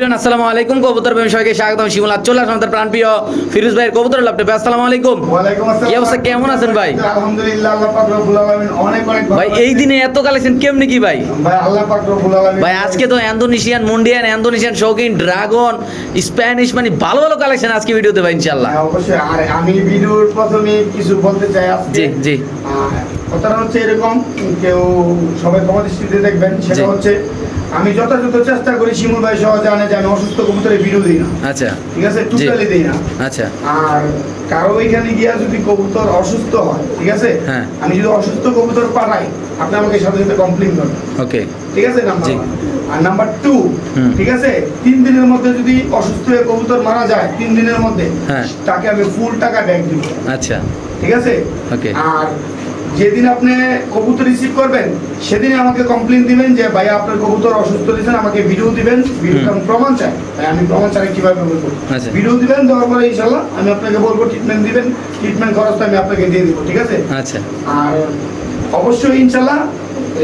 আসসালামু আলাইকুম। কবুতর প্রেমী সবাইকে স্বাগতম। শিমুল আজ চলে আসলাম প্রাণপ্রিয় ফিরোজ ভাইয়ের কবুতর আসসালামু আলাইকুম। কি অবস্থা, কেমন আছেন ভাই? আলহামদুলিল্লাহ আল্লাহ পাক রব্বুল আলামিন অনেক অনেক ভাই এই দিনে এত কালেকশন কেমনি কি ভাই? ভাই আল্লাহ পাক রব্বুল আলামিন ভাই আজকে তো ইন্দোনেশিয়ান মুন্ডিয়ান ইন্দোনেশিয়ান শৌখিন ড্রাগন স্প্যানিশ মানে ভালো ভালো কালেকশন আজকে ভিডিওতে ভাই ইনশাআল্লাহ। হ্যাঁ, অবশ্যই। আর আমি ভিডিওর প্রথমে কিছু বলতে চাই আজকে। জি জি। কথাটা হচ্ছে এরকম কেউ সবাই দৃষ্টিতে দেখবেন। সেটা হচ্ছে আমি যথাযথ চেষ্টা করি শিমুল ভাই সহ জানে যে আমি অসুস্থ কবুতরের দিই না। আচ্ছা। ঠিক আছে? টোটালি দিই না। আচ্ছা। আর কারও এখানে গিয়া যদি কবুতর অসুস্থ হয় ঠিক আছে? হ্যাঁ। আমি যদি অসুস্থ কবুতর পাঠাই আপনি আমাকে সাথে সাথে কমপ্লেন করবেন। ওকে ঠিক আছে? নাম্বার আর নাম্বার টু ঠিক আছে? তিন দিনের মধ্যে যদি অসুস্থ হয়ে কবুতর মারা যায় তিন দিনের মধ্যে হ্যাঁ। তাকে আমি ফুল টাকা ব্যাগ দিব। আচ্ছা। ঠিক আছে? ওকে আর যেদিন আপনি কবুতর রিসিভ করবেন সেদিনে আমাকে কমপ্লেন দিবেন যে ভাই আপনার কবুতর অসুস্থ হয়েছেন আমাকে ভিডিও দিবেন ভিডিও আমি প্রমাণ চাই। তাই আমি প্রমাণ ছাড়া কীভাবে বলব আচ্ছা। ভিডিও দিবেন দেওয়ার পরে ইনশাল্লাহ আমি আপনাকে বলব ট্রিটমেন্ট দিবেন ট্রিটমেন্ট খরচটা আমি আপনাকে দিয়ে দিব ঠিক আছে? আচ্ছা। আর অবশ্যই ইনশাল্লাহ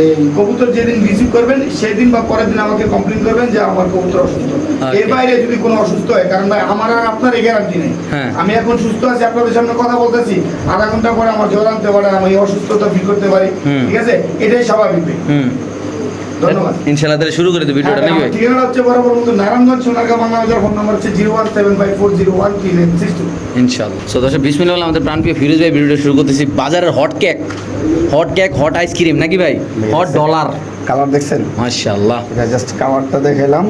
এই কবুতর যেদিন রিসিভ করবেন সেদিন বা পরের দিন আমাকে কমপ্লেন করবেন যে আমার কবুতর অসুস্থ। এর বাইরে যদি কোনো অসুস্থ হয় কারণ ভাই আমার আর আপনার এই গ্যারান্টি নেই। হ্যাঁ। আমি এখন সুস্থ আছি আপনাদের সামনে কথা বলতেছি। আধা ঘণ্টা পরে আমার জ্বর আনতে পারে আমি অসুস্থতা ফিল করতে পারি। ঠিক আছে? এটাই স্বাভাবিক ধন্যবাদ। ইনশাআল্লাহ তাহলে শুরু করে দিই ভিডিওটা হ্যাঁ, নাকি ভাই? ঠিকানা হচ্ছে বরাবর মতো নারায়ণগঞ্জ সোনারগাঁ বাংলা বাজার ফোন নাম্বার হচ্ছে zero one seven five four zero one three nine six two. ইনশাআল্লাহ। সো দর্শক বিসমিল্লাহ আমাদের প্রাণপ্রিয় ফিরোজ ভাই ভিডিওটা শুরু করতেছি। বাজারের hot cake hot cake hot ice cream নাকি ভাই? হট ডলার কালার দেখছেন? মাশাআল্লাহ। এটা জাস্ট কালারটা দেখালাম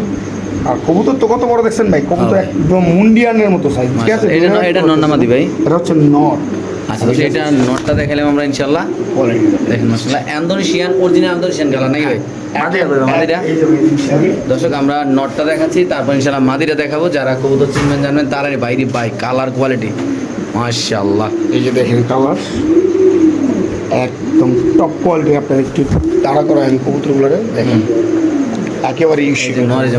আর কবুতর তো কত বড় দেখছেন ভাই? কবুতর হ্যাঁ। একদম মুন্ডিয়ানের মতো সাইজ ঠিক আছে? এটা ন- এটা নন্নামাদি ভাই। এটা হচ্ছে নট। আচ্ছা দর্শক এটা নটটা দেখালাম আমরা ইনশাআল্লাহ। দেখেন মাশাআল্লাহ ইন্দোনেশিয়ান অরিজিনাল ইন্দোনেশিয়ান কালার নাকি ভাই? মাদিরা দর্শক আমরা নটটা দেখাচ্ছি তারপর ইনশাআল্লাহ মাদিরা দেখাবো। যারা কবুতর চিনবেন জানবেন তারাই বাইরে বাই কালার কোয়ালিটি মাশাআল্লাহ। এই যে দেখেন কালার একদম টপ কোয়ালিটি আপনার একটু তাড়া করা হয় কবুতরগুলো দেখেন। একেবারে এই নর এই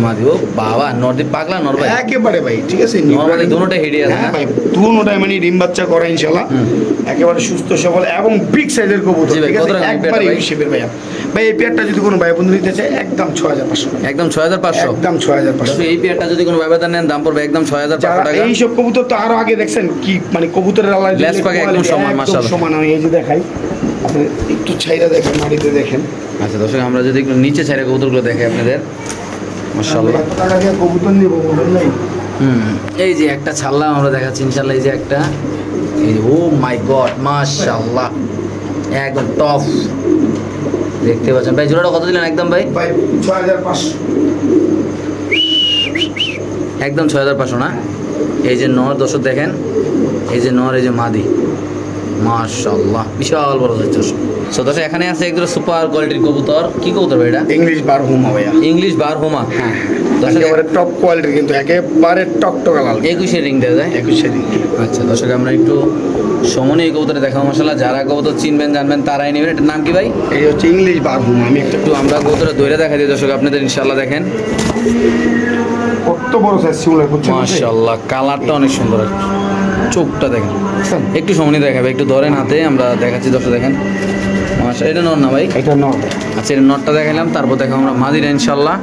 বাবা নর পাগলা নর ভাই। একেবারে ভাই ঠিক আছে নর্মালি হেডে আছে। হ্যাঁ ভাই দুটোটাই মানে ডিম বাচ্চা করে ইনশাল্লাহ হুম। একেবারে সুস্থ সবল এবং বিগ সাইজের কবুতর ভাই, ঠিক আছে এই পেয়ারটা ভাই? ভাই এই পেয়ারটা যদি কোনো ভাই বন্ধু নিতে চায় একদম ছয় হাজার পাঁচশো একদম ছয় হাজার পাঁচশো? একদম ছয় হাজার পাঁচশো এই পেয়ারটা যদি কোনো ব্যবধান নেন দাম পড়বে একদম ছয় হাজার পাঁচশো যারা টাকা। এইসব কবুতর তো আরও আগে দেখছেন কি মানে কবুতরের আল্লাহ দিলে লেজ একদম সমান, মাশাআল্লাহ। সমান আমি এই যে দেখাই। একটু ছাইরা দেখেন মাটিতে দেখেন। আচ্ছা দর্শক আমরা যদি একটু নিচে ছাইরা কবুতরগুলো দেখাই আপনাদের। মাশাআল্লাহ। কবুতর নিব নাই। হুম এই যে একটা ছাড়লাম আমরা দেখাচ্ছি ইনশাল্লাহ এই যে একটা। এই যে ও মাই গড মাশাআল্লাহ একদম টপ দেখতে পাচ্ছেন। ভাই জোড়াটা কত দিলেন একদম ভাই? একদম ছয় হাজার পাঁচশো না? এই যে নর দর্শক দেখেন। এই যে নর এই যে মাদি। মাশাআল্লাহ বিশাল বড় হচ্ছে সো দর্শক এখানে আছে একদম সুপার কোয়ালিটির কবুতর। কি কবুতর ভাই এটা? ইংলিশ বার হুমা ভাইয়া। ইংলিশ বার হোমা। হ্যাঁ দর্শক একেবারে টপ কোয়ালিটির কিন্তু একেবারে টকটকা লাল। একুশে রিং দেওয়া যায় একুশে দিন আচ্ছা দর্শক আমরা একটু সমনে এই কবুতরে দেখাবো মশালা যারা কবুতর চিনবেন জানবেন তারাই নেবেন। এটার নাম কি ভাই? এই হচ্ছে ইংলিশ বার হুমা আমি একটা একটু আমরা কবুতরে দৈরে দেখা দিই দর্শক আপনাদের ইনশাল্লাহ দেখেন। কত বড় সাইজ সিমুলার করছে মাশাল্লাহ কালারটা অনেক সুন্দর। আছে। চোখটা দেখেন? একটু সময় দেখাবে একটু ধরেন হাতে আমরা দেখাচ্ছি দশটা দেখেন। মাসা এটা নর না ভাই? এটা নট আচ্ছা এটা নটটা দেখাইলাম তারপর দেখাবো আমরা মাদির ইনশাল্লাহ।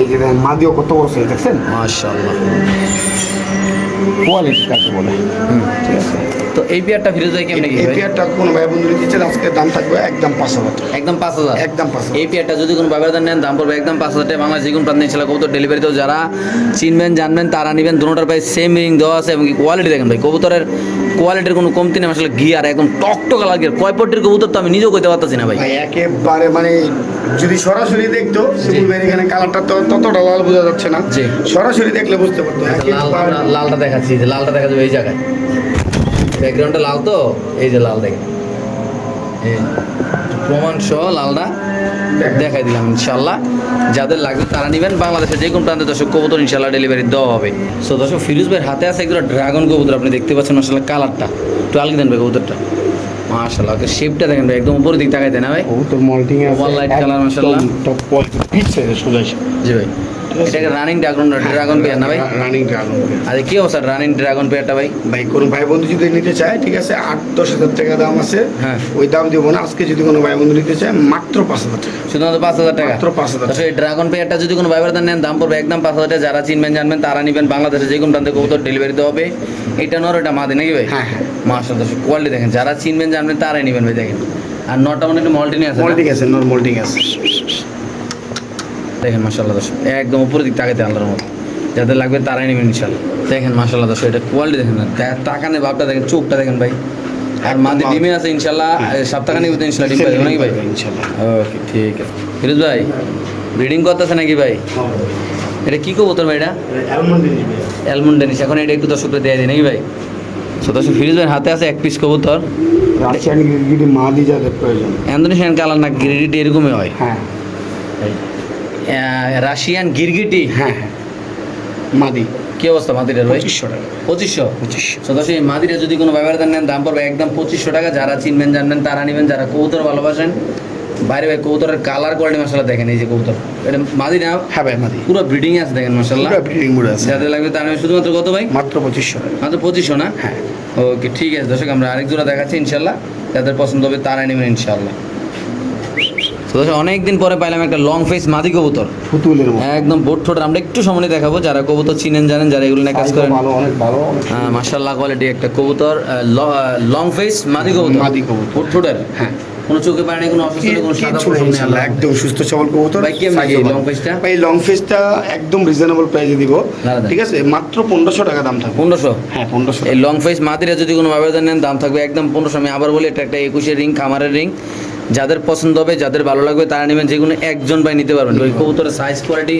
এই যে দেখেন মাদিও কত বড় সাইজ দেখছেন? মাশাআল্লাহ কোয়ালিটি কাকে বলে। হুম ঠিক আছে। তো এই পেয়ারটা ফিরে যায় কেমন এই ভাই? পেয়ারটা কোনো ভাই বন্ধু নিতে আজকে দাম থাকবে একদম পাঁচ হাজার। একদম পাঁচ হাজার? একদম পাঁচ হাজার। এই পেয়ারটা যদি কোনো ব্যবধান নেন দাম পড়বে একদম পাঁচ হাজার টাকা। বাংলা যে কোনো প্রান্তে ইনশাল্লাহ কবুতর ডেলিভারিতেও যারা চিনবেন জানবেন তারা নেবেন। দুটোটার ভাই সেম রিং দেওয়া আছে এবং কোয়ালিটি দেখেন ভাই। কবুতরের কোয়ালিটির কোনো কমতি নেই আসলে গিয়ার একদম টকটকা লাগে কয় পট্টির কবুতর তো আমি নিজেও কইতে পারতেছি না ভাই। ভাই একেবারে মানে যদি সরাসরি দেখতো সিমুল এখানে কালারটা তো ততটা লাল বোঝা যাচ্ছে না। সরাসরি দেখলে বুঝতে পারতো। লালটা দেখাচ্ছি যে লালটা দেখা যাবে এই জায়গায়। ব্যাকগ্রাউন্ডটা লাল তো? এই যে লাল দেখেন। প্রমাণ সহ লালটা দেখাই দিলাম ইনশাল্লাহ। যাদের লাগবে তারা নেবেন। বাংলাদেশের যে কোনো প্রান্তে দর্শক কবুতর ইনশাল্লাহ ডেলিভারি দেওয়া হবে। সো দর্শক ফিরোজ ভাইয়ের হাতে আছে একদম ড্রাগন কবুতর। আপনি দেখতে পাচ্ছেন মাসাল্লাহ কালারটা একটু আলগি দেন ভাই কবুতরটা। মাশাল্লাহ ওকে শেপটা দেখেন ভাই একদম উপরের দিক তাকাই দেন না ভাই? কবুতর মল্টিং আছে light color, মাশাআল্লাহ। টপ কোয়ালিটি পিচ সোজা জি ভাই। এটাকে রানিং ড্রাগন ড্রাগন পেয়ার না ভাই? রানিং ড্রাগন আচ্ছা কি অবস্থা রানিং ড্রাগন পেয়ারটা ভাই? ভাই কোনো ভাই বন্ধু যদি নিতে চায় ঠিক আছে আট দশ হাজার টাকা দাম আছে হ্যাঁ। ওই দাম দিব না। আজকে যদি কোনো ভাই বন্ধু নিতে চায় মাত্র পাঁচ হাজার টাকা। শুধুমাত্র পাঁচ হাজার টাকা? মাত্র 5,000 তো এই ড্রাগন পেয়ারটা যদি কোনো ভাইবার নেন দাম পড়বে একদম পাঁচ হাজার টাকা। যারা চিনবেন জানবেন তারা নিবেন। বাংলাদেশে যে কোনো প্রান্তে কবুতর ডেলিভারি দেওয়া হবে। এটা নর এটা মাদি নাকি ভাই? হ্যাঁ হ্যাঁ। মাসাল দশ কোয়ালিটি দেখেন। যারা চিনবেন জানবেন তারাই নিবেন ভাই দেখেন। আর নটা মানে একটু মল্টিনি আছে না? মোল্ডিং আছে নর মোল্ডিং আছে। দেখেন মাসাল্লাহ দশ একদম উপরের দিক তাকাতে আল্লাহর মতো যাদের লাগবে তারাই নেবেন ইনশাল্লাহ দেখেন মাসাল্লাহ দশ এটা কোয়ালিটি দেখেন না। তাকানে ভাবটা দেখেন চোখটা দেখেন ভাই। আর মাদি ডিমে আছে ইনশাল্লাহ সপ্তাহখানি ইনশাল্লাহ ডিম পাবে নাকি ভাই? ইনশাল্লাহ ওকে ঠিক আছে। ফিরোজ ভাই ব্রিডিং করতেছে নাকি ভাই? এটা কি কবুতর ভাই এটা? অ্যালমন্ড ডেনিস এখন এটা একটু দর্শকরা দিয়ে দিই নাকি ভাই? সো দর্শক ফিরোজ ভাইয়ের হাতে আছে এক পিস কবুতর। রাশিয়ান গিরগিটি মাদি যাদের প্রয়োজন। অ্যান্ডোনেশিয়ান কালার না গিরগিটি এরকমই হয়। হ্যাঁ। রাশিয়ান গিরগিটি? হ্যাঁ হ্যাঁ। মাদি। কি অবস্থা মাদিরের ভাই? পঁচিশশো টাকা। পঁচিশশো? পঁচিশশো। সো দর্শক এই মাদিরে যদি কোনো ব্যবহার নেন দাম পড়বে একদম পঁচিশশো টাকা। যারা চিনবেন জানবেন তারা নেবেন। যারা কবুতর ভালোবাসেন বাইরে ভাই কবুতরের কালার কোয়ালিটি মশলা দেখেন এই যে কবুতর। এটা মাদি না? হ্যাঁ ভাই মাদি। পুরো ব্রিডিং আছে দেখেন মশাল্লাহ পুরো ব্রিডিং মুড আছে। যাদের লাগবে তারা শুধুমাত্র কত ভাই? মাত্র পঁচিশশো মাত্র পঁচিশশো না? হ্যাঁ। ওকে ঠিক আছে। দর্শক আমরা আরেক জোড়া দেখাচ্ছি ইনশাল্লাহ যাদের পছন্দ হবে তারাই নেবেন ইনশাল্লাহ তো পরে পাইলাম একটা লং ফেস মাদি কবুতর। ফুতুলের একদম বোট ঠোঁট আমরা একটু সময় দেখাবো। যারা কবুতর চিনেন জানেন যারা এগুলো নিয়ে কাজ করেন। হ্যাঁ মার্শাল্লাহ কোয়ালিটি একটা কবুতর লং ফেস মাদি কবুতর। মাদি কবুতর। বোট ঠোঁটের? হ্যাঁ। কোনো চোখে পায় না কোনো অসুস্থ কোনো সাদা পশম। একদম সুস্থ সবল কবুতর ভাই, কেমন size কি ও ভালো। long face টা? ভাই লং ফেসটা একদম রিজনেবল প্রাইসে দিব। ঠিক আছে? মাত্র পনেরোশো টাকা দাম থাকবে। পনেরোশো? হ্যাঁ পনেরোশো এই লং ফেস মাদিরা যদি কোনো আবেদন নেন দাম থাকবে একদম পনেরোশো। আমি আবার বলি এটা একটা একুশের রিং খামারের রিং যাদের পছন্দ হবে যাদের ভালো লাগবে তারা নেবেন যে কোনো একজন ভাই নিতে পারবেন। ওই কবুতরের সাইজ কোয়ালিটি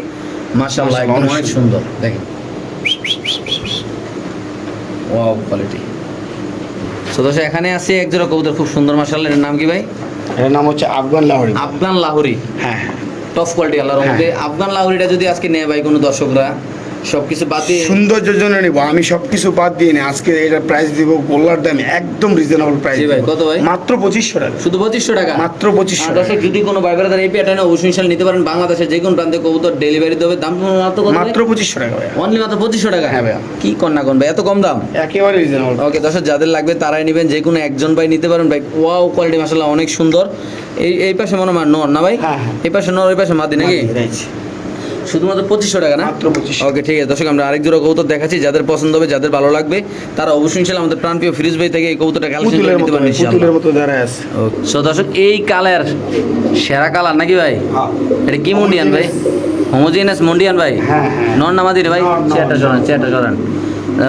মাশাআল্লাহ অনেক সুন্দর। দেখেন। ওয়াও কোয়ালিটি দর্শক এখানে আছে এক জোড়া কবুতর খুব সুন্দর মার্শাল এর নাম কি ভাই? এর নাম হচ্ছে আফগান লাহোরি। আফগান লাহোরি। হ্যাঁ। হ্যাঁ টপ কোয়ালিটি আল্লাহর মধ্যে আফগান লাহোরিটা যদি আজকে নেয় ভাই কোনো দর্শকরা সবকিছু বাদ দিয়ে সৌন্দর্যের জন্য নিব। আমি সব কিছু বাদ দিয়ে নি। আজকে এটা প্রাইস দিব গোল্লার দামে একদম রিজনেবল প্রাইস ভাই, কত ভাই? মাত্র পঁচিশশো টাকা। শুধু পঁচিশশো টাকা? মাত্র পঁচিশশো দর্শক যদি কোনো ভাই ব্রাদার এই প্যাটার্নে অবশ্যই ইনশাল্লাহ নিতে পারেন। বাংলাদেশের যে কোনো প্রান্তে কবুতর ডেলিভারি দেবে। দাম মাত্র কত মাত্র পঁচিশশো টাকা ভাই অনলি মাত্র পঁচিশশো টাকা? হ্যাঁ ভাইয়া। কি কন্যা কোন ভাই? এত কম দাম? একেবারে রিজনেবল ওকে দর্শক যাদের লাগবে তারাই নেবেন। যে কোনো একজন ভাই নিতে পারেন ভাই। ওয়াও কোয়ালিটি মাসাল্লাহ অনেক সুন্দর। এই এই পাশে মনে হয় নর না ভাই? হ্যাঁ, হ্যাঁ। এই পাশে নর ওই পাশে মাদি নাকি? শুধুমাত্র পঁচিশশো টাকা না? মাত্র 2500 ওকে ঠিক আছে দর্শক আমরা আরেক জোড়া কবুতর দেখাচ্ছি যাদের পছন্দ হবে যাদের ভালো লাগবে তারা অবশ্যই ছিল আমাদের প্রাণপ্রিয় ফিরিজ ভাই থেকে এই কবুতরটা কালেকশন করে নিতে পারেন ইনশাল্লাহ মতো দাঁড়ায় আছে। সো দর্শক এই কালার সেরা কালার নাকি ভাই? এটা কি মুন্ডিয়ান ভাই? হোমোজিনিয়াস মুন্ডিয়ান ভাই? হ্যাঁ, হ্যাঁ। নন নামাদির ভাই? নর, নর। চেয়ারটা সরান চেয়ারটা সরান।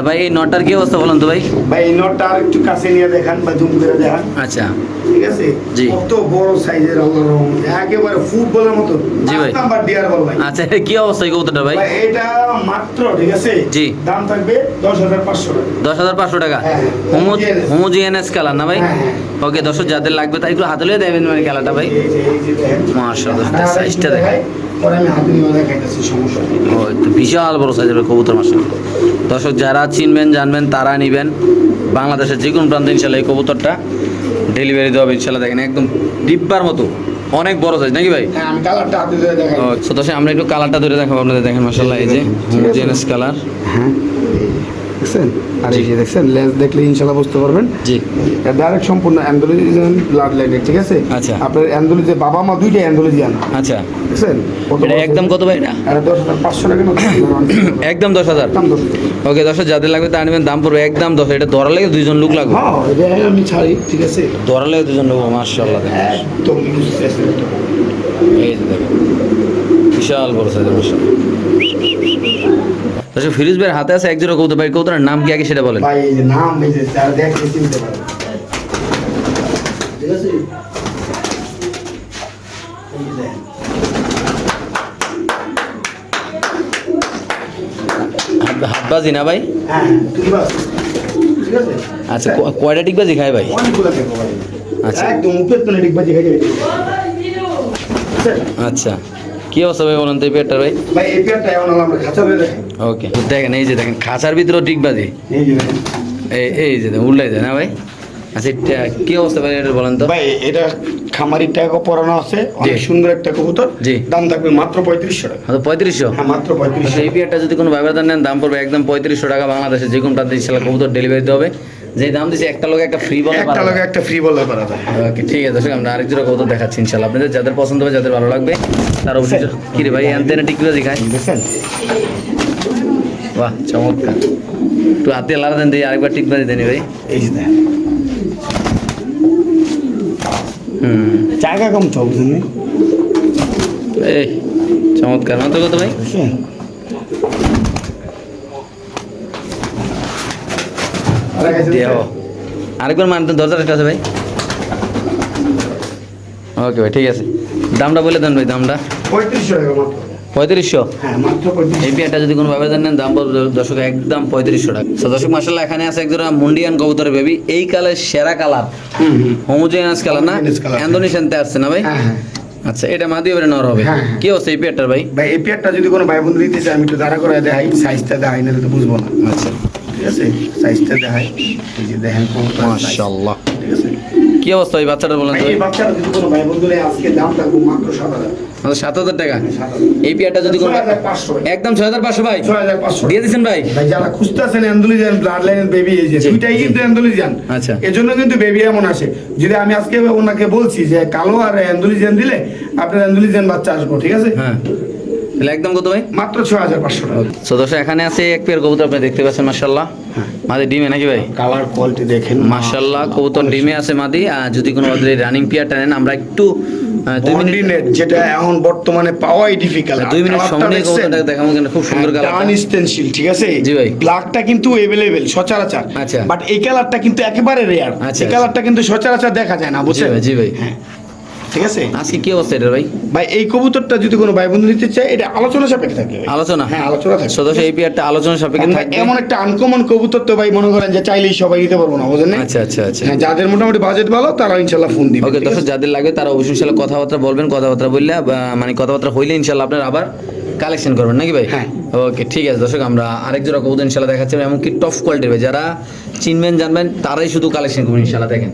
ভাই এই নটার কি অবস্থা বলুন তো ভাই? ভাই এই নটটা একটু কাছে নিয়ে দেখান বা জুম করে দেখান। আচ্ছা। ঠিক আছে? জি। কত বড় সাইজের রহমতে। একেবারে ফুটবলের মতো। জি ভাই। নাম্বার ডিয়ার বল ভাই। আচ্ছা কি অবস্থা কবুতরটা ভাই? এটা মাত্র ঠিক আছে? জি। দাম থাকবে দশ হাজার পাঁচশো টাকা। দশ হাজার পাঁচশো টাকা? হ্যাঁ, হ্যাঁ। হোমোজিএনএস কালার না ভাই? হ্যাঁ, হ্যাঁ। ওকে দর্শক যাদের লাগবে তাই একটু হাতে লিয়ে দেবেন মানে খেলাটা ভাই। দেখেন। মাশাআল্লাহ, সাইজটা তো বিশাল বড় সাইজের কবুতর মাসা দর্শক যারা চিনবেন জানবেন তারা নিবেন। বাংলাদেশের যে কোনো প্রান্তে ইনশাল্লাহ এই কবুতরটা। ডেলিভারি দেওয়া হবে ইনশাল্লাহ দেখেন একদম ডিব্বার মতো। অনেক বড় সাইজ নাকি ভাই? হ্যাঁ তো দর্শক আমরা একটু কালারটা ধরে দেখাবো আপনাদের দেখেন মাসাল্লাহ এই যে হোমোজেনাস কালার হ্যাঁ। দেখছেন? আর এই যে দেখছেন লেন্স দেখলে ইনশাল্লাহ বুঝতে পারবেন। জি। ডাইরেক্ট সম্পূর্ণ অ্যান্ডোলজিয়ান ব্লাড লাইনের ঠিক আছে? আচ্ছা। আপনার অ্যান্ডোলজি বাবা মা দুইটাই অ্যান্ডোলজিয়ান আচ্ছা। দেখছেন? এটা একদম কত ভাই এটা? এটা দশ হাজার পাঁচশো টাকা না একদম দশ হাজার? একদম দশ হাজার। ওকে যাদের লাগবে তা আনবেন দাম পড়বে একদম দশ এটা ধরা লাগে দুইজন লোক লাগবে। হ্যাঁ এটা আমি ছাড়ি ঠিক আছে? ধরা লাগে দুজন লোক মার্শাল্লাহ একদম। এই যে দেখেন। বিশাল বড় সাইজের মশা আচ্ছা ফিরিজ ভাইয়ের হাতে আছে এক জোড়া কৌতো ভাই কৌতোর নাম কি আগে সেটা বলেন। ভাই নাম। হাত- হাতবাজি না ভাই? হ্যাঁ আচ্ছা কয়টা টিকবাজি খায় ভাই? আচ্ছা। একদম উপের বাজি আচ্ছা। কি অবস্থা ভাই বলেন তো এই ভাই? ভাই এই পেয়ারটা আমরা খাঁচা দেখেন ওকে দেখেন এই যে দেখেন খাঁচার ভিতরেও টিকবাজি এই যে এই এই যে উল্লাই দেয় না ভাই? আচ্ছা এটা কি অবস্থা ভাই এটা বলেন তো? ভাই এটা খামারির টাকা পরানো আছে অনেক সুন্দর একটা কবুতর। জি। দাম থাকবে মাত্র পঁয়ত্রিশশো টাকা। হয়তো পঁয়ত্রিশশো? হ্যাঁ মাত্র পঁয়ত্রিশশো আচ্ছা এই পিয়ারটা যদি কোনো ব্যবধান নেন দাম পড়বে একদম পঁয়ত্রিশশো টাকা বাংলাদেশে। যে কোনো প্রান্তে ইনশাল্লাহ কবুতর ডেলিভারি দিতে হবে। যে দাম দিচ্ছে একটা লোক একটা ফ্রি বলে একটা লোকে একটা ফ্রি যায় ওকে ঠিক আছে দর্শক আমরা দেখাচ্ছি আপনাদের যাদের পছন্দ হবে যাদের ভালো লাগবে তার অবশ্যই কি রে ভাই অ্যান্টেনা টিকিয়ে দেখায় দেখছেন বাহ চমৎকার। একটু হাতে লাড়া দেন দিয়ে আরেকবার টিক দেনি ভাই। এই যে দেখেন। হুম। জায়গা কম তো বুঝলেন এই চমৎকার। মাত্র কত ভাই? দেহ। আরেকবার মানতেন দরজার একটা আছে ভাই। ওকে ভাই ঠিক আছে। দামটা বলে দেন ভাই দামটা। পঁয়ত্রিশশো হ্যাঁ এই পেয়ারটা যদি কোনো ভাবে নেন দাম দর্শক একদম পঁয়ত্রিশশো টাকা। তো দর্শক মাসাল্লাহ এখানে আছে একজোড়া মুন্ডিয়ান কবুতরের বেবি এই কালের সেরা কালার। হুম হুম। হোমোজেনাস কালার না? Colour, আসছে না ভাই? হ্যাঁ হ্যাঁ। আচ্ছা এটা মাদি এবারে নর হবে। কি অবস্থা এই পেয়ারটার ভাই? ভাই এই পেয়ারটা যদি কোনো ভাই বন্ধু নিতে চায় আমি একটু দাঁড়া করে দেখাই সাইজটা দেখাই না তো বুঝব না। আচ্ছা। ঠিক আছে? সাইজটা দেখাই। এই যে দেখেন মাশাআল্লাহ। ঠিক আছে? কি অবস্থা ওই বাচ্চাটা বলেন তো? এই বাচ্চাটা যদি কোনো ভাই বন্ধু আজকে দাম থাকব মাত্র সাত হাজার। সাত হাজার টাকা? এই পেয়ারটা যদি কোনো পাঁচশো একদম ছয় হাজার পাঁচশো ভাই? ছয় হাজার পাঁচশো। দিয়ে দিচ্ছেন ভাই? যারা খুঁজতেছেন অ্যান্ডোলিজান ব্লাড লাইনের বেবি এই যে দুইটাই কিন্তু অ্যান্ডোলিজান। আচ্ছা। এর জন্য কিন্তু বেবি এমন আসে। যদি আমি আজকে ওনাকে বলছি যে কালো আর অ্যান্ডোলিজান দিলে আপনার অ্যান্ডোলিজান বাচ্চা আসব ঠিক আছে? হ্যাঁ। তাহলে একদম কত ভাই? মাত্র ছয় হাজার পাঁচশো টাকা। সো দর্শক এখানে আছে এক পেয়ার কবুতর আপনি দেখতে পাচ্ছেন মাশাল্লাহ মাদি ডিমে নাকি ভাই? কালার কোয়ালিটি দেখেন। মাশাল্লাহ কবুতর ডিমে আছে মাদি। আর যদি কোনো রানিং পেয়ারটা নেন আমরা একটু দুই মিনিট যেটা এখন বর্তমানে পাওয়াই ডিফিকাল্ট দুই মিনিট সময় নিয়ে কবুতরটা দেখাবো কিন্তু খুব সুন্দর কালার আনস্টেনশিল ঠিক আছে? জি ভাই। ব্ল্যাকটা কিন্তু এভেলেবেল সচরাচর। আচ্ছা। বাট এই কালারটা কিন্তু একেবারে রেয়ার আচ্ছা, এই কালারটা কিন্তু সচরাচর দেখা যায় না বুঝছেন? জি ভাই। হ্যাঁ। ঠিক আছে? আজকে কি অবস্থা এটা ভাই? ভাই এই কবুতরটা যদি কোনো ভাই বন্ধু নিতে চায় এটা আলোচনা সাপেক্ষে থাকে আলোচনা? হ্যাঁ আলোচনা থাকে সদস্য এই পেয়ারটা আলোচনা সাপেক্ষে থাকে থাকবে। এমন একটা আনকমন কবুতর তো ভাই মনে করেন যে চাইলেই সবাই নিতে পারব না বুঝলেন? না? আচ্ছা আচ্ছা আচ্ছা। হ্যাঁ যাদের মোটামুটি বাজেট ভালো তারা ইনশাল্লাহ ফোন দিবে ওকে দর্শক যাদের লাগে তারা অবশ্যই ইনশাল্লাহ কথাবার্তা বলবেন কথাবার্তা বললে মানে কথাবার্তা হইলে ইনশাল্লাহ আপনার আবার কালেকশন করবেন নাকি ভাই? হ্যাঁ। ওকে ঠিক আছে দর্শক আমরা আরেক জোড়া কবুতর ইনশাল্লাহ দেখাচ্ছি এমনকি টপ কোয়ালিটির ভাই যারা চিনবেন জানবেন তারাই শুধু কালেকশন করবেন ইনশাল্লাহ দেখেন।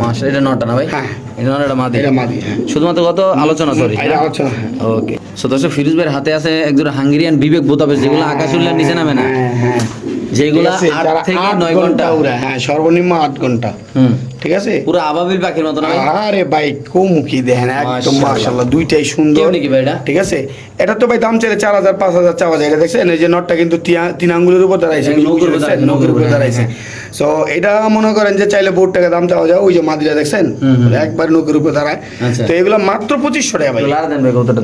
মাসা এটা নটা না ভাই? হ্যাঁ। এটা নটা মাদি। এটা মাদি হ্যাঁ। শুধুমাত্র কত? আলোচনা সরি আলোচনা হ্যাঁ। ওকে সো দর্শক ফিরোজ ভাইয়ের হাতে আছে একজোড়া হাঙ্গেরিয়ান বিবেক বোতাবে যেগুলো আকাশ উল্লার নিচে নামে না। হ্যাঁ হ্যাঁ। যেগুলা আট থেকে নয় ঘণ্টা। হ্যাঁ সর্বনিম্ন আট ঘণ্টা। হুম। ঠিক আছে? পুরো আবাবিল পাখির মতো না আরে ভাই কৌমুখী দেখেন একদম মাশাআল্লাহ। দুইটাই সুন্দর। কেমনি কি ভাই এটা? ঠিক আছে? এটা তো ভাই দাম চাইলে চার হাজার পাঁচ হাজার চাওয়া যায়। এটা দেখছেন? এই যে নটটা কিন্তু তিন আঙ্গুলের উপর দাঁড়াইছে হ্যাঁ, নৌকোর উপর হ্যাঁ, দাঁড়াইছে হ্যাঁ। সো এটা মনে করেন যে চাইলে বোর্ড টাকা দাম চাওয়া যায়। ওই যে মাদিরা দেখছেন। একবার নৌকোর উপর দাঁড়ায়। আচ্ছা। তো এগুলো মাত্র পঁচিশশো টাকা ভাই। লারা দেন ভাই কতটা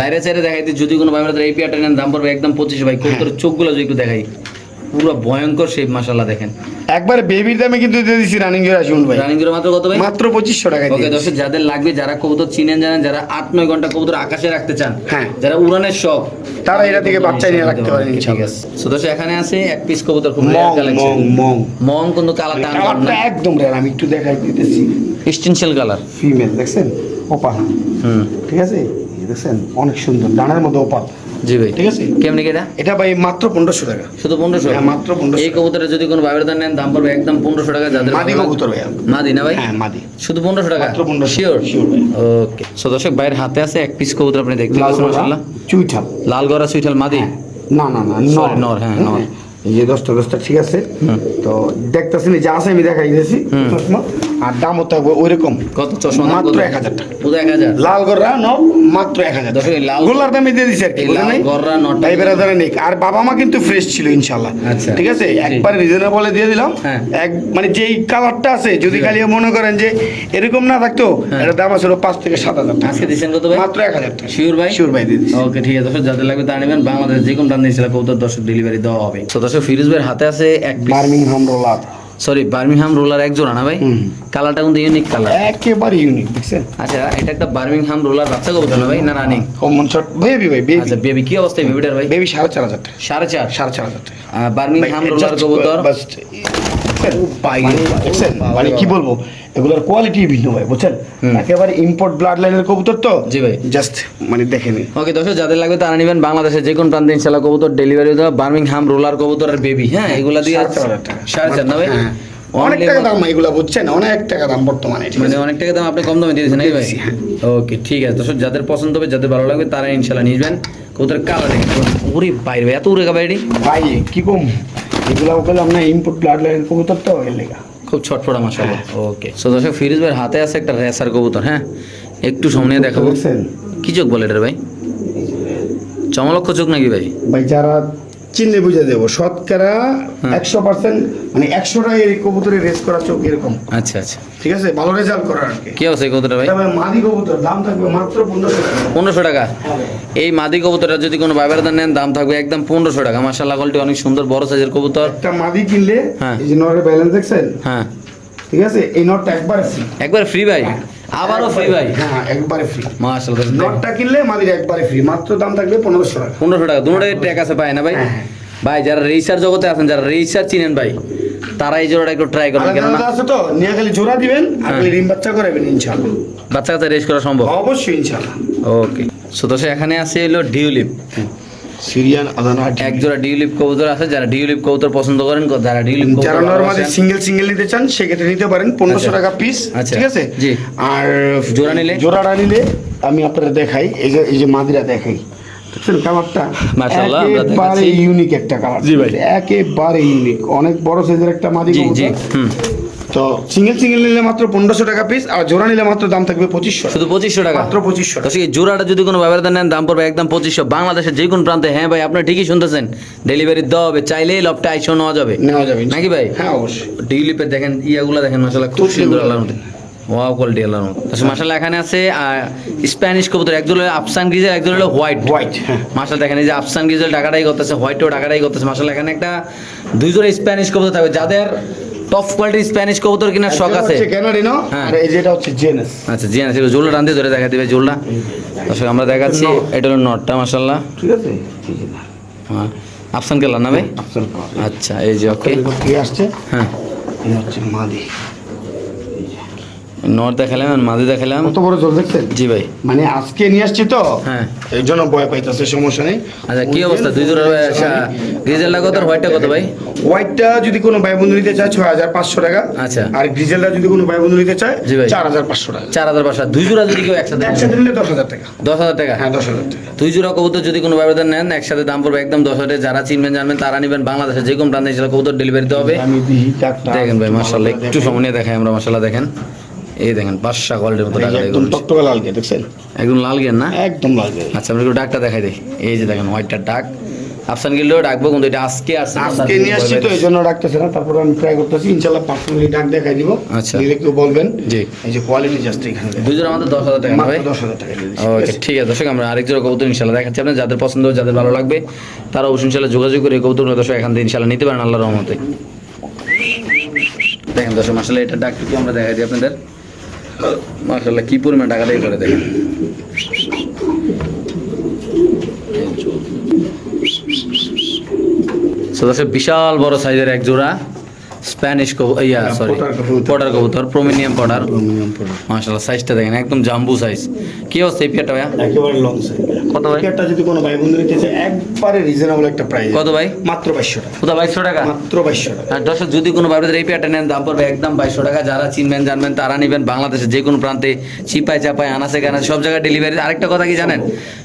লাইরে চাইরে দেখাই যদি কোনো ভাই এই পিয়াটা নেন দাম পড়বে একদম পঁচিশ ভাই। কবুতরের চোখগুলো যদি একটু দেখাই। পুরো ভয়ঙ্কর শেপ মাশাল্লাহ দেখেন। একবার বেবির দামে কিন্তু দিয়ে দিচ্ছি রানিং জোড়া শুন ভাই। রানিং জোড়া মাত্র কত ভাই? মাত্র পঁচিশশো টাকা ওকে দর্শক যাদের লাগবে যারা কবুতর চিনেন জানেন যারা আট নয় ঘণ্টা কবুতর আকাশে রাখতে চান হ্যাঁ। যারা উড়ানের শখ তারা এটা থেকে বাচ্চা নিয়ে রাখতে পারেন ঠিক ইনশাআল্লাহ। আছে সো দর্শক এখানে আছে এক পিস কবুতর খুব মং মং মং। মং কিন্তু কালারটা কালারটা একদম রেয়ার আমি একটু দেখাই দিতেছি। স্টেনশিয়াল কালার ফিমেল দেখছেন? ওপা। হুম। ঠিক আছে? দেখছেন? অনেক সুন্দর ডানার মধ্যে ওপা। জি ভাই। ঠিক আছে? কেমনি এটা এটা ভাই মাত্র পনেরোশো টাকা। শুধু পনেরোশো? হ্যাঁ, মাত্র 1500 এই কবুতরের যদি কোনো ভাইবের নেন দাম পড়বে একদম পনেরোশো টাকা যাদের মাদি কবুতর ভাইয়া। মাদি না ভাই? হ্যাঁ মাদি। শুধু পনেরোশো টাকা? মাত্র 1500 শিওর Sure ওকে সো দর্শক ভাইয়ের হাতে আছে এক পিস কবুতর আপনি দেখতে লাল পাচ্ছেন গলা, মাশাআল্লাহ। চুইঠাল। লাল গড়া সুইঠাল মাদি? না না না নর, হ্যাঁ, নর। এই যে দশটা দশটা ঠিক আছে। তো দেখতেছেন যে আছে আমি দেখাই দিয়েছি চশমা। আর দামও থাকবে ওইরকম। কত? চশমা মাত্র এক হাজার টাকা। এক হাজার। লাল গররা ন মাত্র এক হাজার দর্শক, লাল- গোল্লার দামে দিয়ে দিচ্ছে আর কি লাল গররা নটা- নেই। আর বাবা মা কিন্তু ফ্রেশ ছিল ইনশাল্লাহ। আচ্ছা। ঠিক আছে। একবারে রিজনেবলে দিয়ে দিলাম। হ্যাঁ। এক মানে যেই কালারটা আছে যদি খালি মনে করেন যে এরকম না থাকতো হ্যাঁ। এটার দাম আছে পাঁচ থেকে সাত হাজার টাকা। আজকে দিচ্ছেন কত ভাই? মাত্র এক হাজার টাকা। শিওর ভাই? শিওর ভাই দিয়ে ওকে ঠিক আছে। যাদের লাগবে তারা নেবেন। বাংলাদেশ যে কোনো টান দিয়েছিল কবুতর দর্শক ডেলিভারি দেওয়া হবে। তো দর্শক ফিরোজ ভাইয়ের হাতে আছে এক Birmingham roller sorry Birmingham roller এক জোড়া না ভাই কালারটা কিন্তু ইউনিক কালার একেবারে ইউনিক দেখছেন আচ্ছা এটা একটা বার্মিংহাম রোলার বাচ্চা কবুতর না ভাই না রানিং কমন শট বেবি ভাই বেবি আচ্ছা বেবি কি অবস্থায় বেবিটার ভাই বেবি সাড়ে চার হাজার টাকা সাড়ে চার সাড়ে চার হাজার বার্মিংহাম রোলার কবুতর মানে? মানে কি বলব এগুলোর কোয়ালিটি ভিন্ন ভাই বুঝছেন? একেবারে ইম্পোর্ট ব্লাড লাইনের কবুতর তো? জি ভাই। জাস্ট মানে দেখে নিন। ওকে দর্শক যাদের লাগবে তারা নেবেন বাংলাদেশের যে কোন প্রান্তে ইনশাল্লাহ কবুতর ডেলিভারি দেওয়া। বার্মিংহাম রোলার কবুতরের বেবি হ্যাঁ? এগুলা দিয়ে সাড়ে চার না ভাই? হ্যাঁ। অনেক টাকা দাম এগুলা বুঝছেন? অনেক টাকা দাম বর্তমানে মানে অনেক টাকা দাম আপনি কম দামে দিয়েছেন নাকি ভাই? হ্যাঁ। ওকে ঠিক আছে। দর্শক যাদের পছন্দ হবে যাদের ভালো লাগবে তারা ইনশাল্লাহ নিবেন। কবুতর কালার দেখেন ওরে বাইরে এত উড়ে বাইরে ভাই কি কম? এগুলা বললাম আপনার ইম্পোর্ট ব্লাড লাইন কবুতর তো এর লেগা। খুব ছটফটা মাশাল ওকে সো দর্শক ফিরোজ ভাইয়ের হাতে আছে একটা রেসার কবুতর হ্যাঁ? একটু সামনে দেখাবো। কি চোখ বলে এটা ভাই? চমলক্ষ চোখ নাকি ভাই? ভাই যারা চিনলে বুঝে দেবো। শতকরা হ্যাঁ। একশো পার্সেন্ট মানে একশোটা এই কবুতরের রেস করা চোখ এরকম। আচ্ছা আচ্ছা। ঠিক আছে? ভালো রেজাল্ট করার আর কি। কি অবস্থা এই কবুতরটা ভাই? মাদি কবুতর দাম থাকবে মাত্র পনেরোশো টাকা। পনেরোশো টাকা? এই মাদি কবুতরটা যদি কোনো বাইবের দান নেন দাম থাকবে একদম পনেরোশো টাকা। মাসাল্লাহ কোয়ালিটি অনেক সুন্দর বড় সাইজের কবুতর। একটা মাদি কিনলে হ্যাঁ। এই যে নরের ব্যালেন্স দেখছেন? হ্যাঁ। ঠিক আছে? এই নটটা একবার একবার ফ্রি ভাই? আবারও ফ্রি ভাই। হ্যাঁ একবারে ফ্রি মাসাল্লাহ নটটা কিনলে মাদির একবারে ফ্রি মাত্র দাম থাকবে পনেরোশো টাকা। পনেরোশো টাকা। দুটোটাই ট্যাগ আছে পায় না ভাই? হ্যাঁ, হ্যাঁ। ভাই যারা রেসার জগতে আছেন যারা রেসার চিনেন ভাই তারা এই জোড়াটা একটু ট্রাই করবেন। কেননা আছে তো। নিয়ে খালি জোড়া দিবেন আর হ্যাঁ। ডিম বাচ্চা করাবেন ইনশাল্লাহ বাচ্চা কাচ্চা রেস করা সম্ভব? অবশ্যই ইনশাল্লাহ ওকে সো তো এখানে আছে হলো ডিউলিপ সিরিয়ান আদানা এক জোড়া ডিউলিপ কবুতর আছে যারা ডিউলিপ কবুতর পছন্দ করেন যারা ডিউলিপ যারা নর্মালি সিঙ্গেল সিঙ্গেল নিতে চান সেক্ষেত্রে নিতে পারেন পনেরোশো আচ্ছা। টাকা পিস আচ্ছা। ঠিক আছে জি। আর জোড়া নিলে? জোড়াটা নিলে আমি আপনাদের দেখাই এই যে এই যে মাদিরা দেখাই দেখছেন কালারটা মাশাআল্লাহ, একেবারে ইউনিক একটা কালার জি ভাই। একেবারে ইউনিক অনেক বড় সাইজের একটা মাদি কবুতর হুম তো সিঙ্গেল সিঙ্গেল নিলে মাত্র পনেরোশো টাকা পিস আর জোড়া নিলে মাত্র দাম থাকবে পঁচিশশো শুধু পঁচিশশো টাকা? মাত্র পঁচিশশো তো সেই জোড়াটা যদি কোনো ব্যবহার নেন দাম পড়বে একদম পঁচিশশো। বাংলাদেশের যে কোনো প্রান্তে হ্যাঁ ভাই আপনি ঠিকই শুনতেছেন। ডেলিভারি দেওয়া হবে চাইলেই লপটা আইসো নেওয়া যাবে। নেওয়া যাবে নাকি ভাই? হ্যাঁ অবশ্যই। ডিউলিপের দেখেন ইয়াগুলো দেখেন মাসাল্লাহ খুব সুন্দর মধ্যে। ওয়াও কোয়ালিটি আল্লাহর মধ্যে। মাসাল্লাহ এখানে আছে স্প্যানিশ কবুতর একজন হলো আফসান গ্রিজেল একজন হলো হোয়াইট হোয়াইট হ্যাঁ। মাসাল দেখেন এই যে আফসান গিজেল টাকাটাই করতেছে হোয়াইটও টাকাটাই করতেছে মাসাল এখানে একটা দুই জোড়া স্প্যানিশ কবুতর থাকবে। যাদের টপ কোয়ালিটির স্প্যানিশ কবুতর কেনার শখ আছে। কেন রিনো আর এই যেটা হচ্ছে জেনেস আচ্ছা জি আছে জোলটা টানতে ধরে দেখা দিবে জোলটা। দর্শক আমরা দেখাচ্ছি এটা হলো নটটা মাশাআল্লাহ। ঠিক আছে? হ্যাঁ। আফসান কেলার নামে? আফসান আচ্ছা এই যে ওকে কি আসছে? হ্যাঁ। হচ্ছে মাদি। দেখালাম আর মাদি দেখালাম। কত বড় জল দেখছেন? জি ভাই। মানে আজকে নিয়ে আসছি তো? হ্যাঁ। এই জন্য ভয় পাইতেছে সমস্যা নেই। আচ্ছা কি অবস্থা? দুই জোড়া গ্রিজেলটা কত আর হোয়াইটটা কত ভাই? হোয়াইটটা যদি কোনো ভাই বন্ধু নিতে চায় ছয় হাজার পাঁচশো টাকা। আচ্ছা। আর গ্রিজেলটা যদি কোনো ভাই বন্ধু নিতে চায় জি ভাই। চার হাজার পাঁচশো টাকা। চার হাজার পাঁচশো দুই জোড়া যদি কেউ একসাথে একসাথে নিলে দশ হাজার টাকা। দশ হাজার টাকা? হ্যাঁ দশ হাজার টাকা। দুই জোড়া কবুতর যদি কোনো ব্যবধান নেন একসাথে দাম পড়বে একদম দশ হাজার যারা চিনবেন জানবেন তারা নেবেন। বাংলাদেশে যে কোনো প্রান্তে সেটা কবুতর ডেলিভারি দিতে হবে। আমি দিই দেখেন ভাই মার্শাল্লাহ একটু সময় নিয়ে দেখাই আমরা মার্শাল্লাহ দেখেন। এই দেখেন পাঁচশা কোয়ালিটির মতো টাকা একদম টকটকা লাল গে দেখছেন? একদম লাল না? একদম লাল গে আচ্ছা আমরা একটু ডাকটা দেখাই দিই। এই যে দেখেন হোয়াইটটার ডাক। আফসান ডাকবো কিন্তু এটা আজকে আসছে আজকে নিয়ে আসছি তো এই জন্য ডাকতেছে না তারপরে আমি ট্রাই করতেছি পার্সোনালি ডাক দেখাই দিব। আচ্ছা। দিলে কেউ বলবেন জি। এই যে কোয়ালিটি জাস্ট এখানে। আমাদের দশ হাজার টাকা মাত্র দশ হাজার টাকা ওকে ঠিক আছে? দর্শক আমরা আরেক জোড়া কবুতর দেখাচ্ছি আপনার যাদের পছন্দ হবে, যাদের ভালো লাগবে তারা অবশ্যই যোগাযোগ করে কবুতরগুলো দর্শক এখান থেকে ইনশাল্লাহ নিতে পারেন আল্লাহর রহমতে। দেখেন দর্শক মাসাল্লাহ এটা ডাক আমরা দেখাই দিই আপনাদের। মাসাল্লাহ কি পরিমাণ টাকা দিয়ে করে দেখেন বিশাল বড় সাইজের এক জোড়া স্প্যানিশ ইয়া সরি পটার কবুতর। পটার কবুতর প্রোমিনিয়াম পটার। মাশাআল্লাহ সাইজটা দেখেন একদম জাম্বু সাইজ কি অবস্থা এই পেয়ারটা ভাইয়া? একেবারে লং সাইজ কত ভাই? একটা যদি কোনো ভাই বন্ধু নিতে চায় একবারে রিজনেবল একটা প্রাইস কত ভাই? মাত্র বাইশশো টাকা। কোথা বাইশশো টাকা? মাত্র বাইশশো টাকা। দর্শক যদি কোনো ভাবে এই পেয়ারটা নেন দাম পড়বে একদম বাইশশো টাকা। যারা চিনবেন জানবেন তারা নেবেন বাংলাদেশের যে কোনো প্রান্তে চিপায় চাপায় আনাসে কানাসে সব জায়গায় ডেলিভারি আরেকটা কথা কি জানেন?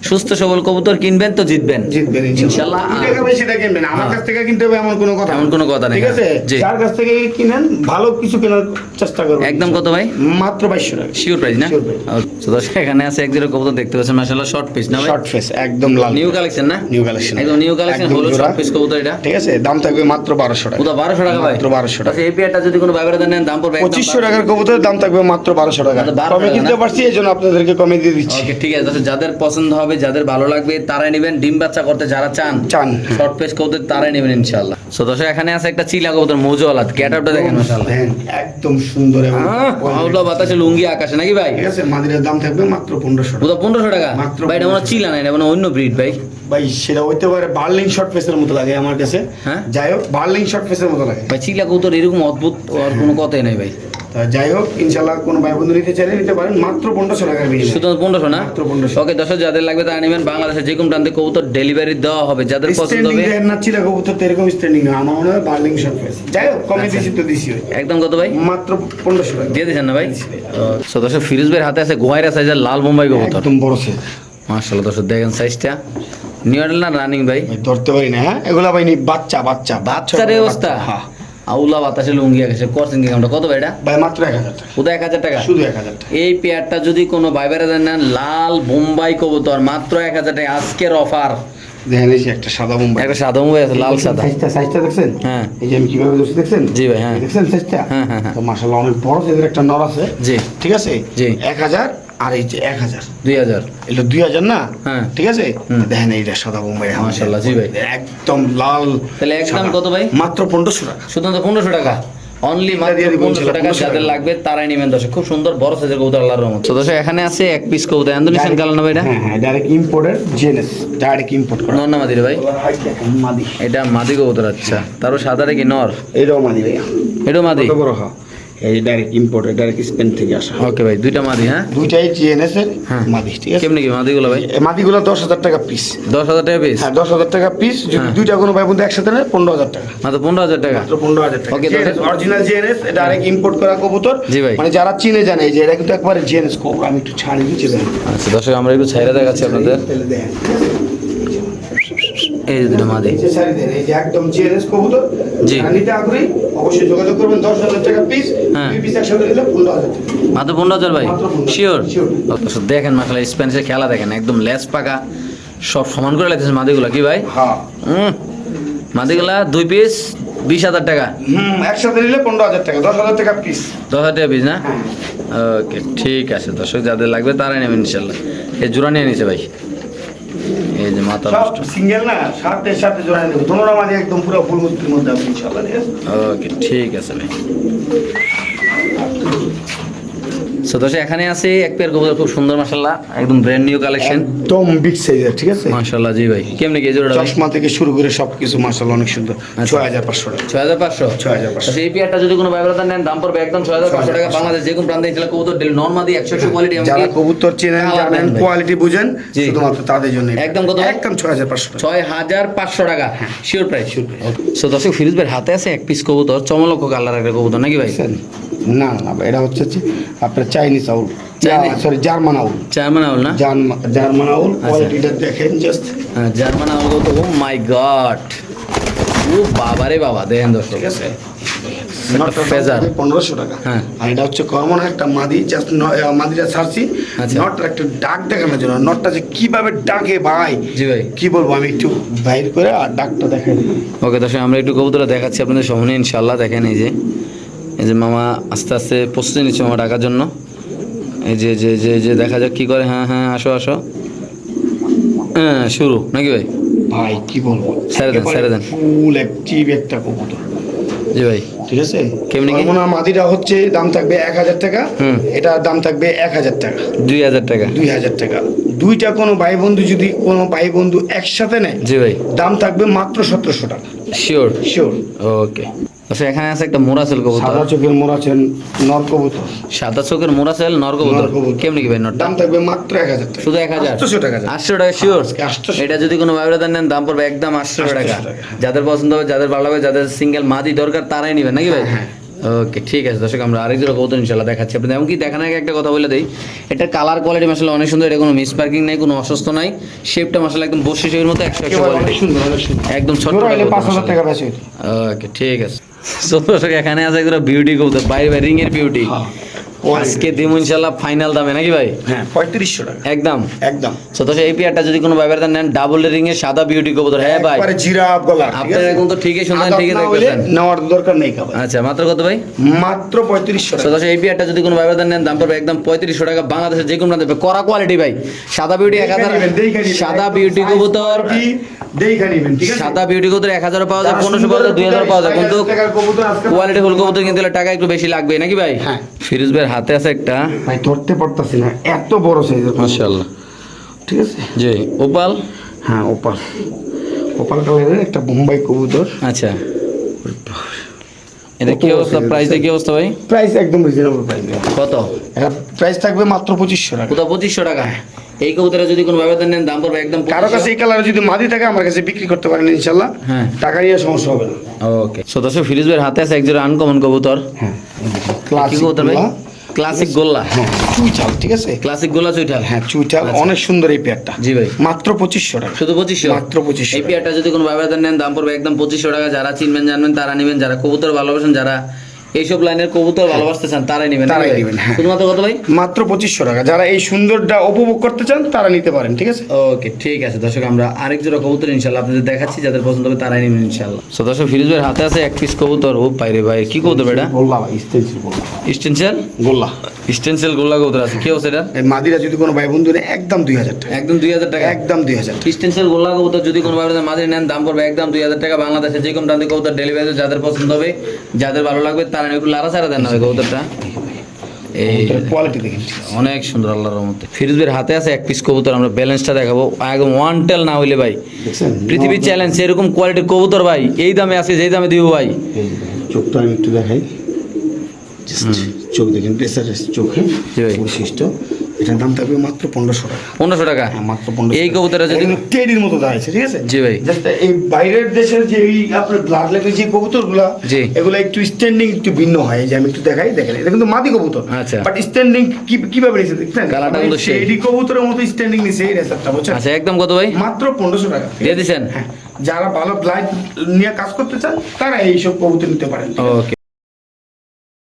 সুস্থ সবল কবুতর কিনবেন তো জিতবেন। জিতবেন ইনশাল্লাহ। টাকা বেশি টাকা কিনবেন আমার হ্যাঁ। কাছ থেকে কিনতে হবে এমন কোনো কথা এমন কোনো কথা নেই, ঠিক আছে? হ্যাঁ। যার কাছ থেকে কিনেন ভালো কিছু কেনার চেষ্টা করবেন। একদম কত ভাই? মাত্র বাইশশো টাকা। শিওর প্রাইস না? আচ্ছা, দর্শক এখানে আছে এক জোড়া কবুতর দেখতে পাচ্ছেন। মাশাআল্লাহ শর্ট পিস না ভাই? শর্ট ফেস একদম লাল নিউ কালেকশন না? নিউ কালেকশন একদম নিউ কালেকশন হলো কবুতর এটা? ঠিক আছে দাম থাকবে মাত্র বারোশো টাকা। পুরো বারোশো টাকা ভাই। মাত্র 1200 টাকা। আচ্ছা, এই পেয়ারটা যদি কোনো ব্যবহার নেন দাম পড়বে একদম পঁচিশশো টাকার কবুতরের দাম থাকবে মাত্র বারোশো টাকা। আচ্ছা, 1200 কমে কিনতে পারছি এজন্য আপনাদেরকে কমে দিয়ে দিচ্ছি। ওকে ঠিক আছে। দর্শক, যাদের পছন্দ হবে যাদের ভালো লাগবে তারাই নেবেন। ডিম বাচ্চা করতে যারা চান চান। শর্ট পেজ কবুতর তারাই নেবেন ইনশাআল্লাহ। সো দর্শক এখানে আছে একটা চিলা কবুতর মৌজওয়ালা আলাদ আপটা দেখেন একদম সুন্দর এবং আউলা বাতাসে লুঙ্গি আকাশে নাকি ভাই? ঠিক আছে মাদিরের দাম থাকবে মাত্র পনেরোশো টাকা। ওটা পনেরোশো টাকা? মাত্র ভাই এটা মনে চিলা নাই এটা মনে অন্য ব্রিড ভাই। ভাই সেটা হইতে পারে বার্লিং শর্ট ফেসের মতো লাগে আমার কাছে। হ্যাঁ? যাই হোক বার্লিং শর্ট ফেসের মতো লাগে। ভাই চিলা কবুতর এরকম অদ্ভুত আর কোনো কথাই নাই ভাই। তা যাই হোক ইনশাল্লাহ কোনো ভাই বন্ধু নিতে চাইলে নিতে পারেন। মাত্র পনেরোশো টাকার বিনিময়ে। শুধু পনেরোশো না? মাত্র 1500 ওকে দর্শক যাদের লাগবে তারা নেবেন। বাংলাদেশের যে কোনো প্রান্তে কবুতর ডেলিভারি দেওয়া হবে। যাদের পছন্দ হবে না চিরা কবুতর তো এরকম স্ট্যান্ডিং না। আমার মনে হয় বার্লিং শট পেয়েছে যাই হোক কমে আচ্ছা। তো দিছি একদম কত ভাই? মাত্র পনেরোশো টাকা। দিয়ে দিয়েছেন না ভাই? সো দর্শক ফিরোজ ভাইয়ের হাতে আছে গোয়াইরা সাইজের লাল বোম্বাই কবুতর। একদম বড় সাইজ মার্শাল্লাহ দর্শক দেখেন সাইজটা নিউ না রানিং ভাই? ধরতে পারি না হ্যাঁ? এগুলা ভাই বাচ্চা বাচ্চা। বাচ্চার অবস্থা। হ্যাঁ। আউলা বাতাসে লুঙ্গি গেছে করছেন কি কামটা? কত ভাই এটা? ভাই মাত্র এক হাজার টাকা। শুধু এক হাজার টাকা? শুধু এক হাজার টাকা। এই পেয়ারটা যদি কোনো ভাই বেড়া নেন লাল বোম্বাই কবুতর মাত্র এক হাজার টাকা। আজকের অফার একটা সাদা মুম্বাই একটা সাদা মুম্বাই আছে লাল সাদা। সাইজটা সাইজটা দেখছেন? হ্যাঁ। এই যে আমি কীভাবে ধরছি দেখছেন? জি ভাই, হ্যাঁ। দেখছেন সাইজটা হ্যাঁ, হ্যাঁ, হ্যাঁ। তো মাশাআল্লাহ অনেক বড় সাইজের একটা নর আছে। জি। ঠিক আছে? জি। এক হাজার আর এই যে এক হাজার। দুই হাজার। এগুলো দুই হাজার না? হ্যাঁ। ঠিক আছে? দেখেন এইটা সাদা মুম্বাই মাশাআল্লাহ, জি ভাই। একদম লাল। তাহলে একদম। কত ভাই? মাত্র পনেরোশো টাকা। শুধু পনেরোশো টাকা। অনলি মাত্র পনেরোশো টাকা যাদের লাগবে তারাই নেবেন দর্শক। খুব সুন্দর বড় সাইজের কবুতর আল্লাহর রহমত। তো দর্শক এখানে আছে এক পিস কবুতর। এন্দোনেশিয়ান কালার না ভাই এটা? হ্যাঁ ডাইরেক্ট ইম্পোর্টের জিএনএস ডাইরেক্ট ইম্পোর্ট করা। নর না মাদি রে ভাই? মাদি। এটা মাদি কবুতর আচ্ছা। তারপর সাদারে কি নর? এইটাও মাদি ভাইয়া। এটাও মাদি? বড় হয় এই ডাইরেক্ট ইম্পোর্টের ডাইরেক্ট স্পেন থেকে আসা ওকে ভাই দুইটা মাদি হ্যাঁ? দুইটাই জিএনএস এর হ্যাঁ। মাদি ঠিক আছে? কেমনি কি মাদিগুলো ভাই? মাদিগুলো দশ হাজার টাকা পিস দশ হাজার টাকা পিস হ্যাঁ দশ হাজার টাকা পিস যদি হ্যাঁ। দুইটা কোনো ভাই বন্ধু একসাথে নেয় পনেরো হাজার টাকা। মাত্র পনেরো হাজার টাকা? মাত্র পনেরো হাজার টাকা। দশ- অরিজিনাল জিএনএস ডাইরেক্ট ইম্পোর্ট করা কবুতর। জি ভাই। মানে যারা চিনে জানে এই যে এটা কিন্তু একবারে জিএনএস কবুতর আমি একটু ছাড়ি দিচ্ছি দেখেন। আচ্ছা দর্শক আমরা একটু ছাইরা দেখাচ্ছি আপনাদের। তাহলে দেখেন এই দুটো মাদি এই যে ছাড়ি দেন এই যে একদম জিএনএস কবুতর জি। নিতে আগ্রহী অবশ্যই যোগাযোগ করবেন দশ হাজার টাকা পিস হ্যাঁ। দুই পিস একসাথে নিলে পনেরো হাজার মাত্র পনেরো হাজার ভাই? শিওর. দেখেন মাসালা স্প্যানিশের খেলা দেখেন একদম লেস পাকা সব সমান করে লাগতেছে মাদিগুলা কি ভাই? হ্যাঁ। হুম মাদিগুলা দুই পিস বিশ হাজার টাকা। হুম একসাথে নিলে পনেরো হাজার টাকা দশ হাজার টাকা পিস দশ হাজার টাকা পিস না? হ্যাঁ। ওকে ঠিক আছে দর্শক যাদের লাগবে তারাই নেবেন ইনশাল্লাহ এই জোড়া নিয়ে নিছে ভাই। এই যে মাথা নষ্ট। সিঙ্গেল না সাথে সাথে জোড়া দেবো। তোমরা মাঝে একদম পুরো ফুল মুক্তির মধ্যে ইনশাআল্লাহ ওকে ঠিক আছে ভাই। সো এখানে আছে। এক পেয়ার কবুতর খুব সুন্দর একদম ব্র্যান্ড নিউ কালেকশন একদম বিগ সাইজের ঠিক আছে? জি ভাই। কেমনি কি জোড়াটা চশমা থেকে শুরু করে সবকিছু মাশাআল্লাহ অনেক সুন্দর। আচ্ছা। ছয় হাজার পাঁচশো টাকা। ছয় হাজার পাঁচশো? 6500 আচ্ছা, এই পেয়ারটা যদি কোনো ব্যবধান নেন দাম পড়বে একদম ছয় হাজার পাঁচশো টাকা। বাংলাদেশ যে কোনো প্রান্তে কবুতর ডেল একশো একশো কোয়ালিটি যারা কবুতর চেনেন জানেন কোয়ালিটি বুঝেন। শুধুমাত্র তাদের জন্য একদম কত? একদম ছয় হাজার পাঁচশো টাকা। হ্যাঁ। শিওর প্রাইস শিওর সো দর্শক ফিরোজ ভাইয়ের হাতে আছে এক পিস কবুতর চমলক কালার একটা কবুতর নাকি ভাই? না না এটা হচ্ছে আপনার Chinese owl sorry German owl German owl না? জার্মান জার্মান আউল আচ্ছা। কোয়ালিটিটা দেখেন জাস্ট হ্যাঁ, জার্মান আউল তো ও মাই গড ও বাবা রে বাবা দেখেন দর্শক। ঠিক আছে? পনেরোশো টাকা। হ্যাঁ। আর এটা হচ্ছে একটা মাদি জাস্ট মাদিটা ছাড়ছি। আচ্ছা। নটটা একটু ডাক দেখানোর জন্য নটটা যে কীভাবে ডাকে ভাই? জি ভাই। কি বলব আমি একটু বাইর করে আর ডাকটা দেখাই ওকে দর্শক আমরা একটু কবুতরটা দেখাচ্ছি আপনাদের সামনে ইনশাল্লাহ দেখেন এই যে। এই যে মামা আস্তে আস্তে প্রস্তুতি নিচ্ছে মামা ডাকার জন্য। এই যে যে যে যে দেখা যাক কি করে। হ্যাঁ হ্যাঁ আসো আসো। হ্যাঁ শুরু নাকি ভাই? ভাই কি বলব? ছেড়ে দেন, ছেড়ে দেন। ফুল অ্যাক্টিভ একটা কবুতর। জি ভাই। ঠিক আছে? কেমনি কি? কর্মনা মাদিটা হচ্ছে দাম থাকবে এক হাজার টাকা। এটার দাম থাকবে এক হাজার টাকা। দুই হাজার টাকা। দুই হাজার টাকা। দুইটা কোনো ভাই বন্ধু যদি কোনো ভাই বন্ধু একসাথে নেয় জি ভাই। দাম থাকবে মাত্র সতেরোশো টাকা। শিওর শিওর ওকে আচ্ছা এখানে আছে একটা মোরাসেল কবুতর। সাদা চোখের মোরাসেল নর কবুতর। সাদা চোখের মোরাসেল নর কবুতর। কেমনে কি ভাই নটটা দাম থাকবে মাত্র এক হাজার টাকা। শুধু 1000 800 টাকা আটশো টাকা শিওর 800 এটা যদি কোনো ভাইরা নেন দাম পড়বে একদম আটশো 800 টাকা। হ্যাঁ। যাদের পছন্দ হবে যাদের ভালো লাগবে যাদের সিঙ্গেল মাদি দরকার তারাই নেবেন। নাকি ভাই? হ্যাঁ, ওকে ঠিক আছে দর্শক আমরা আরেক জোড়া কৌতুন ইনশাল্লাহ দেখাচ্ছি আপনাদের। এমনকি দেখানোর আগে একটা কথা বলে দিই এটা কালার কোয়ালিটি মাসাল্লাহ অনেক সুন্দর এটা কোনো মিস পার্কিং নাই কোনো অসুস্থ নাই। শেপটা মাসাল্লাহ একদম বসে শেপের মতো একশো একশো কোয়ালিটি একদম ছোট ওকে ঠিক আছে। সত্য এখানে আছে একটা বিউটি কবুতর বাইরে বাইরে রিং এর বিউটি। আজকে ইনশাল্লাহ ফাইনাল দামে নাকি ভাই? হ্যাঁ পঁয়ত্রিশশো টাকা। একদম? একদম। এই পেয়ারটা যদি কোনো নেন ডাবল রিং এর সাদা বিউটি কবুতর। হ্যাঁ ভাই। জিরাফ গলা আপনার এখন তো ঠিকই শুনলেন ঠিকই না হইলে দেখতেছেন। নেওয়ার দরকার নেই আচ্ছা মাত্র কত ভাই? মাত্র পঁয়ত্রিশশো টাকা। এই পেয়ারটা যদি কোনো নেন দাম পড়বে একদম পঁয়ত্রিশশো টাকা। বাংলাদেশের যে কোনো দেবে করা কোয়ালিটি ভাই। সাদা বিউটি এক হাজার। সাদা বিউটি কবুতর? সাদা বিউটি কবুতর এক হাজারও পাওয়া যায় পনেরোশো পাওয়া যায় দুই হাজার পাওয়া যায়। কিন্তু কোয়ালিটি ফুল কবুতর কিন্তু টাকা একটু বেশি লাগবে নাকি ভাই? হ্যাঁ। ফিরোজ ভাইয়ের হাতে আছে একটা। ভাই ধরতে পারতাছি না এত বড় সাইজের মাশাআল্লাহ। ঠিক আছে? জি ওপাল? হ্যাঁ ওপাল। ওপাল কালারের একটা বোম্বাই কবুতর। আচ্ছা। এটা কি অবস্থা? প্রাইসে কি অবস্থা ভাই? প্রাইস একদম রিজনেবল প্রাইস কত? এটা প্রাইস থাকবে মাত্র পঁচিশশো টাকা। কোথাও পঁচিশশো টাকা? এই কবুতরে যদি কোনো ব্যবধান নেন দাম পড়বে একদম কারও কাছে এই কালারে যদি মাদি থাকে আমার কাছে বিক্রি করতে পারেন ইনশাল্লাহ হ্যাঁ। টাকা নিয়ে সমস্যা হবে না। ওকে সো দর্শক ফিরিজ ভাইয়ের হাতে আছে একজোড়া আনকমন কবুতর। হ্যাঁ কি কবুতর ভাই? ক্লাসিক গোল্লা? হ্যাঁ চুইটাল ঠিক আছে? ক্লাসিক গোল্লা চুইঠাল। হ্যাঁ চুইটাল আচ্ছা। অনেক সুন্দর এই পেয়ারটা। জি ভাই। মাত্র পঁচিশশো টাকা। শুধু পঁচিশশো? মাত্র পঁচিশশো এই পেয়ারটা যদি কোনো ব্যবধান নেন দাম পড়বে একদম পঁচিশশো টাকা। যারা চিনবেন জানবেন তারা নেবেন। যারা কবুতর ভালোবাসেন যারা এইসব লাইনের কবুতর ভালোবাসতে চান তারাই নেবেন তারাই ভাই? নেবেন, হ্যাঁ। শুধুমাত্র কত ভাই? মাত্র পঁচিশশো টাকা। যারা এই সুন্দরটা উপভোগ করতে চান তারা নিতে পারেন ঠিক আছে? ওকে ঠিক আছে দর্শক আমরা আরেক জোড়া কবুতর ইনশাল্লাহ আপনাদের দেখাচ্ছি যাদের পছন্দ হবে তারাই নেবেন ইনশাল্লাহ। সো দর্শক ফিরোজ ভাইয়ের হাতে আছে এক পিস কবুতর। ও বাইরে ভাই কি কবুতর এটা গোল্লা ভাই স্টেন্সিল গোল্লা। স্টেনসিয়াল গোল্লা। গোল্লা কবুতর আছে কি অবস্থা এটা মাদিরা যদি কোনো ভাই বন্ধু নেয় একদম দুই হাজার টাকা। একদম দুই হাজার টাকা? একদম দুই হাজার স্টেনসিয়াল গোল্লা কবুতর যদি কোনো ভাবে মাঝে নেন দাম পড়বে একদম দুই হাজার টাকা। বাংলাদেশে যে কোনো দামে কবুতর ডেলিভারি যাদের পছন্দ হবে যাদের ভালো লাগবে তারা একটু লারা ছাড়া দেন না ভাই কবুতরটা। এই কোয়ালিটি দেখেন। অনেক সুন্দর আল্লাহর রহমতে। ফিরোজ হাতে আছে এক পিস কবুতর আমরা ব্যালেন্সটা দেখাবো। একদম ওয়ান টেল না হইলে ভাই পৃথিবীর চ্যালেঞ্জ এরকম কোয়ালিটির কবুতর ভাই এই দামে আছে যেই দামে দিব ভাই। চোখটা আমি একটু দেখাই। চোখ দেখেন প্রেসার চোখে। বৈশিষ্ট্য এটার দাম থাকবে মাত্র পনেরোশো টাকা। পনেরোশো টাকা? হ্যাঁ মাত্র পনেরোশো এই কবুতরে যদি টেডির মতো দাঁড়াইছে ঠিক আছে? জি ভাই। এই বাইরের দেশের যে এই আপনার ব্লাড লেভেল যে কবুতরগুলো জি। এগুলো একটু স্ট্যান্ডিং একটু ভিন্ন হয় এই যে আমি একটু দেখাই দেখেন এটা কিন্তু মাদি কবুতর। আচ্ছা। বাট স্ট্যান্ডিং কি কীভাবে নিছে দেখছেন? কালারটা কিন্তু সেই। এই কবুতরের মতো স্ট্যান্ডিং নিছে এই রেসারটা বুঝছেন? আচ্ছা একদম কত ভাই? মাত্র পনেরোশো টাকা। দিয়ে দিছেন? হ্যাঁ যারা ভালো ব্লাড নিয়ে কাজ করতে চান তারা এইসব কবুতর নিতে পারেন। ওকে